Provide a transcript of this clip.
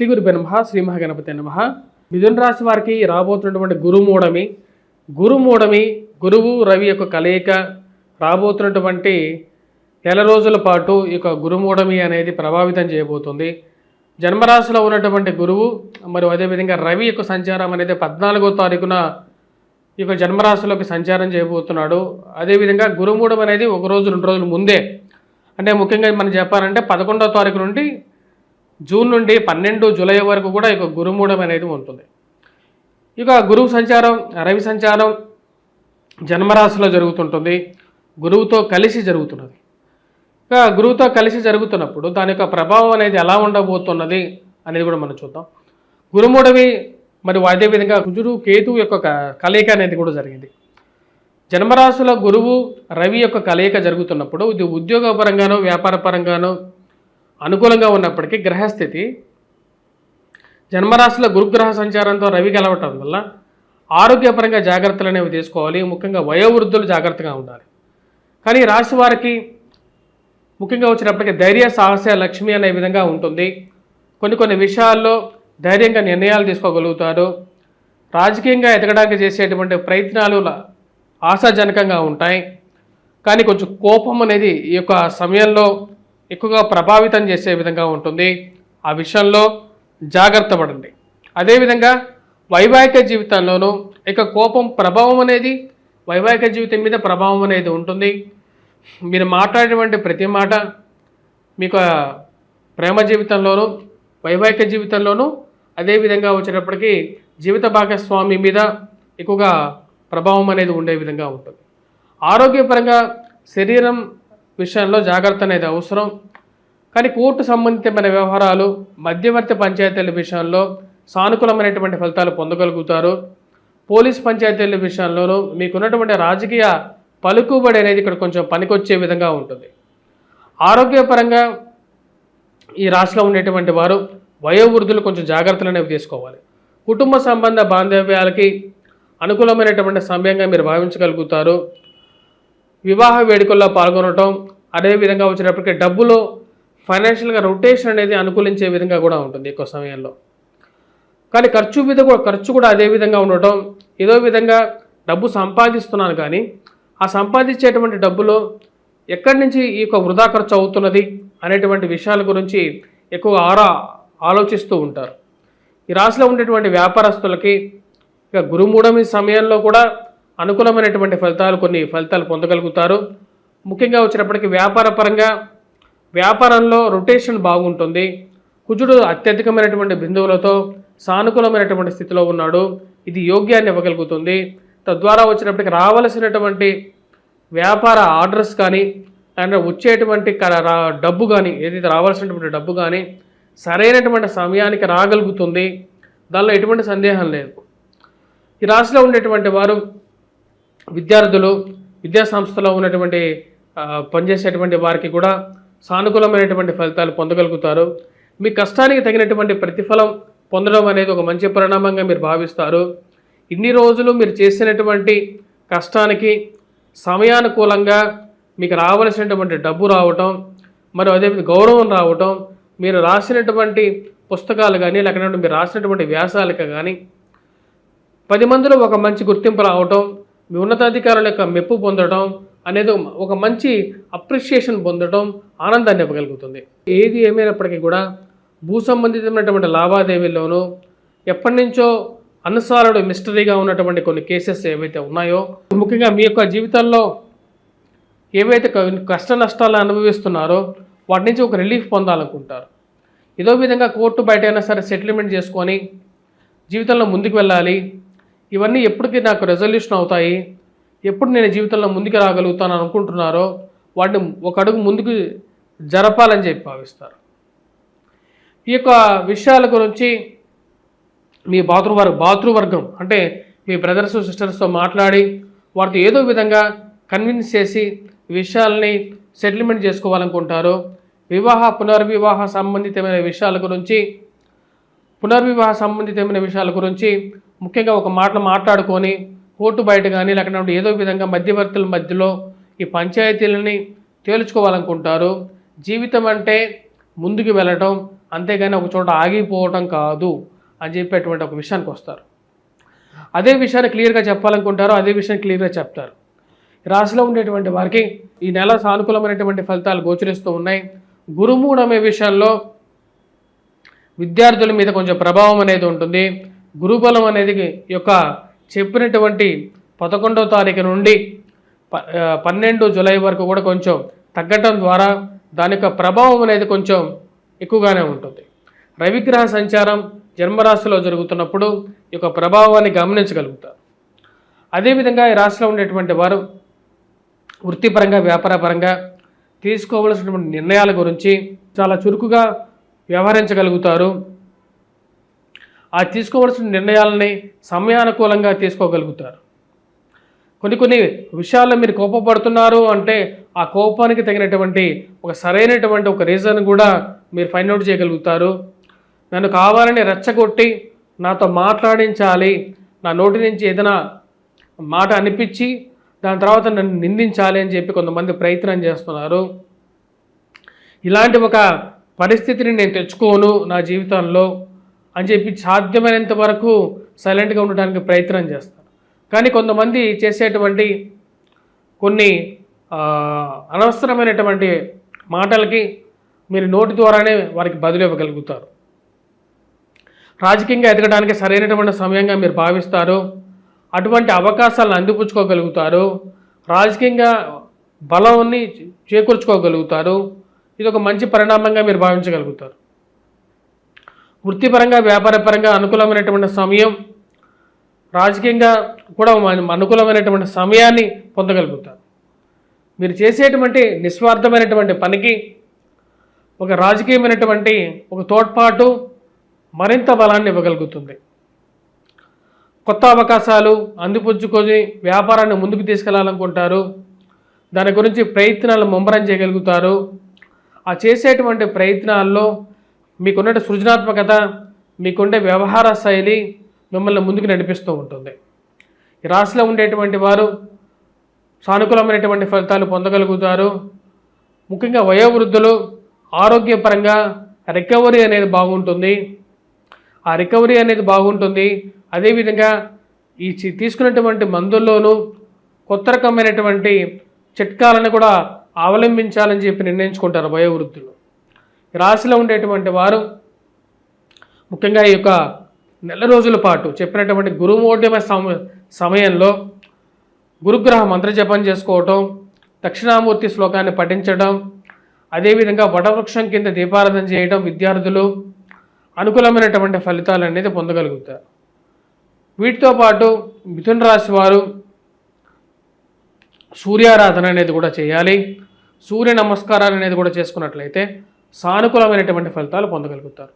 శ్రీ గురు నమ శ్రీ మహాగణపతి నమ. మిథున రాశి వారికి రాబోతున్నటువంటి గురుమూఢమి. గురుమూఢమి గురువు రవి యొక్క కలయిక రాబోతున్నటువంటి నెల రోజుల పాటు ఈ యొక్క గురుమూఢమి అనేది ప్రభావితం చేయబోతుంది. జన్మరాశిలో ఉన్నటువంటి గురువు మరియు అదేవిధంగా రవి యొక్క సంచారం అనేది పద్నాలుగో తారీఖున ఈ యొక్క జన్మరాశిలోకి సంచారం చేయబోతున్నాడు. అదేవిధంగా గురుమూఢం అనేది ఒక రోజు రెండు రోజుల ముందే. అంటే ముఖ్యంగా మనం చెప్పాలంటే పదకొండవ తారీఖు నుండి జూన్ నుండి పన్నెండు జూలై వరకు కూడా ఇక గురుమూఢం అనేది ఉంటుంది. ఇక గురువు సంచారం రవి సంచారం జన్మరాశిలో జరుగుతుంటుంది. గురువుతో కలిసి జరుగుతున్నది. ఇక గురువుతో కలిసి జరుగుతున్నప్పుడు దాని యొక్క ప్రభావం అనేది ఎలా ఉండబోతున్నది అనేది కూడా మనం చూద్దాం. గురుమూఢవి మరి అదేవిధంగా కుజుడు కేతు యొక్క కలయిక అనేది కూడా జరిగింది. జన్మరాశిలో గురువు రవి యొక్క కలయిక జరుగుతున్నప్పుడు ఇది ఉద్యోగపరంగానో వ్యాపార పరంగానో అనుకూలంగా ఉన్నప్పటికీ గ్రహస్థితి జన్మరాశిలో గురుగ్రహ సంచారంతో రవి కలవటం వల్ల ఆరోగ్యపరంగా జాగ్రత్తలు అనేవి తీసుకోవాలి ముఖ్యంగా వయోవృద్ధులు జాగ్రత్తగా ఉండాలి. కానీ రాశి వారికి ముఖ్యంగా వచ్చినప్పటికీ ధైర్య సాహస లక్ష్మి అనే విధంగా ఉంటుంది. కొన్ని కొన్ని విషయాల్లో ధైర్యంగా నిర్ణయాలు తీసుకోగలుగుతారు. రాజకీయంగా ఎదగడానికి చేసేటువంటి ప్రయత్నాలు ఆశాజనకంగా ఉంటాయి. కానీ కొంచెం కోపం అనేది ఈ యొక్క సమయంలో ఎక్కువగా ప్రభావితం చేసే విధంగా ఉంటుంది. ఆ విషయంలో జాగ్రత్త పడండి. అదేవిధంగా వైవాహిక జీవితంలోనూ ఇక కోపం ప్రభావం అనేది వైవాహిక జీవితం మీద ప్రభావం అనేది ఉంటుంది. మీరు మాట్లాడేటువంటి ప్రతి మాట మీకు ప్రేమ జీవితంలోనూ వైవాహిక జీవితంలోనూ అదేవిధంగా వచ్చేటప్పటికి జీవిత భాగస్వామి మీద ఎక్కువగా ప్రభావం అనేది ఉండే విధంగా ఉంటుంది. ఆరోగ్యపరంగా శరీరం విషయంలో జాగ్రత్త అనేది అవసరం. కానీ కోర్టు సంబంధితమైన వ్యవహారాలు మధ్యవర్తి పంచాయతీల విషయంలో సానుకూలమైనటువంటి ఫలితాలు పొందగలుగుతారు. పోలీస్ పంచాయతీల విషయంలోనూ మీకున్నటువంటి రాజకీయ పలుకుబడి అనేది ఇక్కడ కొంచెం పనికొచ్చే విధంగా ఉంటుంది. ఆరోగ్యపరంగా ఈ రాశిలో ఉండేటువంటి వారు వయోవృద్ధులు కొంచెం జాగ్రత్తలు అనేవి తీసుకోవాలి. కుటుంబ సంబంధ బాంధవ్యాలకి అనుకూలమైనటువంటి సమయంగా మీరు భావించగలుగుతారు. వివాహ వేడుకల్లో పాల్గొనటం అదేవిధంగా వచ్చినప్పటికీ డబ్బులో ఫైనాన్షియల్గా రొటేషన్ అనేది అనుకూలించే విధంగా కూడా ఉంటుంది ఎక్కువ సమయంలో. కానీ ఖర్చు మీద కూడా ఖర్చు కూడా అదే విధంగా ఉండటం ఏదో విధంగా డబ్బు సంపాదిస్తున్నాను కానీ ఆ సంపాదించేటువంటి డబ్బులో ఎక్కడి నుంచి ఈ యొక్క వృధా ఖర్చు అవుతున్నది అనేటువంటి విషయాల గురించి ఎక్కువ ఆరా ఆలోచిస్తూ ఉంటారు. ఈ రాశిలో ఉండేటువంటి వ్యాపారస్తులకి ఇక గురుమూఢమి సమయంలో కూడా అనుకూలమైనటువంటి ఫలితాలు కొన్ని ఫలితాలు పొందగలుగుతారు. ముఖ్యంగా వచ్చినప్పటికీ వ్యాపార పరంగా వ్యాపారంలో రొటేషన్ బాగుంటుంది. కుజుడు అత్యధికమైనటువంటి బిందువులతో సానుకూలమైనటువంటి స్థితిలో ఉన్నాడు. ఇది యోగ్యాన్ని ఇవ్వగలుగుతుంది. తద్వారా వచ్చినప్పటికీ రావలసినటువంటి వ్యాపార ఆర్డర్స్ కానీ అండ్ వచ్చేటువంటి రా- డబ్బు కానీ ఏదైతే రావాల్సినటువంటి డబ్బు కానీ సరైనటువంటి సమయానికి రాగలుగుతుంది. దానిలో ఎటువంటి సందేహం లేదు. ఈ రాశిలో ఉండేటువంటి వారు విద్యార్థులు విద్యాసంస్థలో ఉన్నటువంటి పనిచేసేటువంటి వారికి కూడా సానుకూలమైనటువంటి ఫలితాలు పొందగలుగుతారు. మీ కష్టానికి తగినటువంటి ప్రతిఫలం పొందడం అనేది ఒక మంచి పరిణామంగా మీరు భావిస్తారు. ఇన్ని రోజులు మీరు చేసినటువంటి కష్టానికి సమయానుకూలంగా మీకు రావలసినటువంటి డబ్బు రావటం మరియు అదే గౌరవం రావటం మీరు రాసినటువంటి పుస్తకాలు కానీ లేకపోతే మీరు రాసినటువంటి వ్యాసాలకు కానీ పది మందిలో ఒక మంచి గుర్తింపు రావటం మీ ఉన్నతాధికారుల యొక్క మెప్పు పొందడం అనేది ఒక మంచి అప్రిషియేషన్ పొందడం ఆనందాన్ని ఇవ్వగలుగుతుంది. ఏది ఏమైనప్పటికీ కూడా భూ సంబంధితమైనటువంటి లావాదేవీల్లోనూ ఎప్పటి నుంచో అన్సార్డ్ మిస్టరీగా ఉన్నటువంటి కొన్ని కేసెస్ ఏవైతే ఉన్నాయో ముఖ్యంగా మీ యొక్క జీవితంలో ఏవైతే క- కష్ట నష్టాలు అనుభవిస్తున్నారో వాటి నుంచి ఒక రిలీఫ్ పొందాలనుకుంటారు. ఏదో విధంగా కోర్టు బయట అయినా సరే సెటిల్మెంట్ చేసుకొని జీవితంలో ముందుకు వెళ్ళాలి. ఇవన్నీ ఎప్పటికీ నాకు రెజల్యూషన్ అవుతాయి? ఎప్పుడు నేను జీవితంలో ముందుకు రాగలుగుతాను అనుకుంటున్నారో వాటిని ఒక అడుగు ముందుకు జరపాలని చెప్పి భావిస్తారు. ఈ యొక్క విషయాల గురించి మీ బాతృవర్ బాతృవర్గం అంటే మీ బ్రదర్స్ సిస్టర్స్తో మాట్లాడి వారితో ఏదో విధంగా కన్విన్స్ చేసి విషయాల్ని సెటిల్మెంట్ చేసుకోవాలనుకుంటారు వివాహ పునర్వివాహ సంబంధితమైన విషయాల గురించి పునర్వివాహ సంబంధితమైన విషయాల గురించి ముఖ్యంగా ఒక మాటలు మాట్లాడుకొని కోర్టు బయట కానీ లేకపోతే ఏదో విధంగా మధ్యవర్తుల మధ్యలో ఈ పంచాయతీలని తేల్చుకోవాలనుకుంటారు. జీవితం అంటే ముందుకు వెళ్ళటం అంతేగాని ఒక చోట ఆగిపోవటం కాదు అని చెప్పేటువంటి ఒక విషయానికి వస్తారు. అదే విషయాన్ని క్లియర్గా చెప్పాలనుకుంటారు అదే విషయాన్ని క్లియర్గా చెప్తారు. రాశిలో ఉండేటువంటి వారికి ఈ నెల సానుకూలమైనటువంటి ఫలితాలు గోచరిస్తూ ఉన్నాయి. గురుమూఢమే విషయంలో విద్యార్థుల మీద కొంచెం ప్రభావం అనేది ఉంటుంది. గురుబలం అనేది యొక్క చెప్పినటువంటి పదకొండవ తారీఖు నుండి ప పన్నెండు జూలై వరకు కూడా కొంచెం తగ్గటం ద్వారా దాని యొక్క ప్రభావం అనేది కొంచెం ఎక్కువగానే ఉంటుంది. రవిగ్రహ సంచారం జన్మరాశిలో జరుగుతున్నప్పుడు ఈ యొక్క ప్రభావాన్ని గమనించగలుగుతారు. అదేవిధంగా ఈ రాశిలో ఉండేటువంటి వారు వృత్తిపరంగా వ్యాపారపరంగా తీసుకోవలసినటువంటి నిర్ణయాల గురించి చాలా చురుకుగా వ్యవహరించగలుగుతారు. ఆ తీసుకోవలసిన నిర్ణయాలని సమయానుకూలంగా తీసుకోగలుగుతారు. కొన్ని కొన్ని విషయాల్లో మీరు కోపపడుతున్నారు అంటే ఆ కోపానికి తగినటువంటి ఒక సరైనటువంటి ఒక రీజన్ కూడా మీరు ఫైండ్ అవుట్ చేయగలుగుతారు. నన్ను కావాలని రెచ్చగొట్టి నాతో మాట్లాడించాలి నా నోటి నుంచి ఏదైనా మాట అనిపించి దాని తర్వాత నన్ను నిందించాలి అని చెప్పి కొంతమంది ప్రయత్నం చేస్తున్నారు. ఇలాంటి ఒక పరిస్థితిని నేను తెచ్చుకోను నా జీవితంలో. అని చెప్పి సాధ్యమైనంత వరకు సైలెంట్గా ఉండడానికి ప్రయత్నం చేస్తారు కానీ కొంతమంది చేసేటువంటి కొన్ని అనవసరమైనటువంటి మాటలకి మీరు నోటి ద్వారానే వారికి బదులు ఇవ్వగలుగుతారు. రాజకీయంగా ఎదగడానికి సరైనటువంటి సమయంగా మీరు భావిస్తారు. అటువంటి అవకాశాలను అందిపుచ్చుకోగలుగుతారు. రాజకీయంగా బలాన్ని చేకూర్చుకోగలుగుతారు. ఇది ఒక మంచి పరిణామంగా మీరు భావించగలుగుతారు. వృత్తిపరంగా వ్యాపారపరంగా అనుకూలమైనటువంటి సమయం రాజకీయంగా కూడా అనుకూలమైనటువంటి సమయాన్ని పొందగలుగుతారు. మీరు చేసేటువంటి నిస్వార్థమైనటువంటి పనికి ఒక రాజకీయమైనటువంటి ఒక తోడ్పాటు మరింత బలాన్ని ఇవ్వగలుగుతుంది. కొత్త అవకాశాలు అందిపుచ్చుకొని వ్యాపారాన్ని ముందుకు తీసుకెళ్ళాలనుకుంటారు. దాని గురించి ప్రయత్నాలు ముమ్మరం చేయగలుగుతారు. ఆ చేసేటువంటి ప్రయత్నాల్లో మీకున్న సృజనాత్మకత మీకుండే వ్యవహార శైలి మిమ్మల్ని ముందుకు నడిపిస్తూ ఉంటుంది. ఈ రాశిలో ఉండేటువంటి వారు సానుకూలమైనటువంటి ఫలితాలు పొందగలుగుతారు. ముఖ్యంగా వయోవృద్ధులు ఆరోగ్యపరంగా రికవరీ అనేది బాగుంటుంది. ఆ రికవరీ అనేది బాగుంటుంది. అదేవిధంగా ఈ చి- తీసుకున్నటువంటి మందుల్లోనూ కొత్త రకమైనటువంటి చిట్కాలను కూడా అవలంబించాలని చెప్పి నిర్ణయించుకుంటారు వయోవృద్ధులు. రాశిలో ఉండేటువంటి వారు ముఖ్యంగా ఈ యొక్క నెల రోజుల పాటు చెప్పినటువంటి గురుమోడ్యమ సమ సమయంలో గురుగ్రహ మంత్రజపం చేసుకోవటం దక్షిణామూర్తి శ్లోకాన్ని పఠించడం అదేవిధంగా వటవృక్షం కింద దీపారాధన చేయడం విద్యార్థులు అనుకూలమైనటువంటి ఫలితాలు అనేది పొందగలుగుతారు. వీటితో పాటు మిథున రాశి వారు సూర్యారాధన అనేది కూడా చేయాలి. సూర్య నమస్కారాలు అనేది కూడా చేసుకున్నట్లయితే సానుకూలమైనటువంటి ఫలితాలు పొందగలుగుతారు.